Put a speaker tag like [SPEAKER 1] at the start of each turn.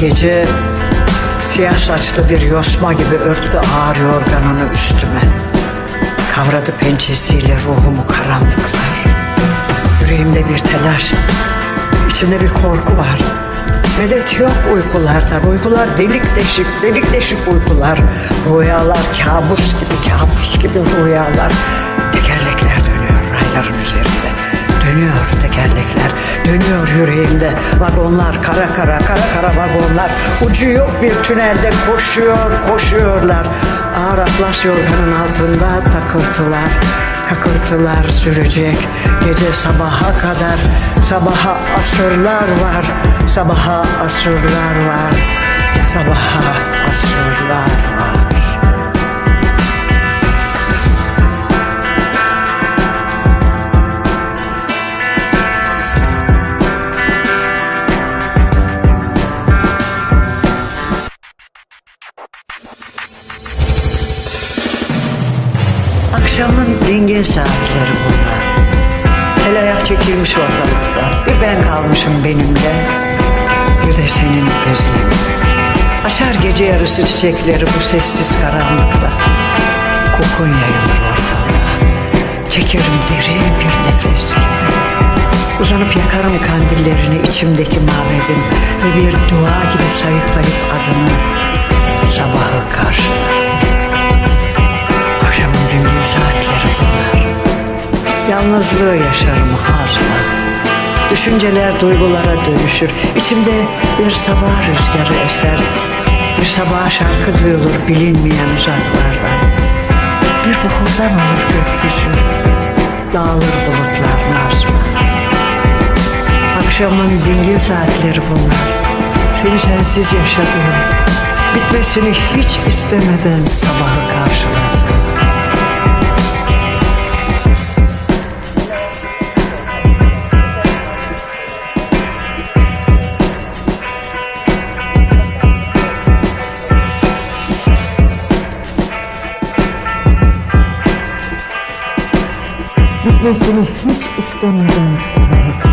[SPEAKER 1] Gece siyah saçlı bir yosma gibi örttü ağır yorganını üstüme. Kavradı pençesiyle ruhumu karanlıklar. Yüreğimde bir telaş, içimde bir korku var. Medet yok uykularda. Uykular delik deşik, delik deşik uykular. Rüyalar kabus gibi, kabus gibi rüyalar. Tekerlekler dönüyor rayların üzerinde. Dönüyor dönüyor yüreğimde. Vagonlar kara kara, kara kara vagonlar. Ucu yok bir tünelde koşuyor, koşuyorlar. Ağır atlas yorganın altında takırtılar. Takırtılar sürecek gece sabaha kadar. Sabaha asırlar var, sabaha asırlar var. Akşamın dingin saatleri bunlar. El ayak çekilmiş ortalıkta. Bir ben kalmışım benimle. Bir de senin özlemin. Açar gece yarısı çiçekleri bu sessiz karanlıkta. Kokun yayılır ortalığa. Çekerim derin bir nefes gibi. Uzanıp yakarım kandillerini içimdeki mabedin ve bir dua gibi sayıklayıp adını sabahı karşılar. Yalnızlığı yaşarım hazla. Düşünceler duygulara dönüşür. İçimde bir sabah rüzgarı eser. Bir sabah şarkı duyulur bilinmeyen uzaklardan. Bir buhurdan olur gökyüzü. Dağılır bulutlar nazla. Akşamın dingin saatleri bunlar. Seni sensiz yaşadım. Bitmesini hiç istemeden sabahı karşıladım. Bitmesini hiç istemedim sabahı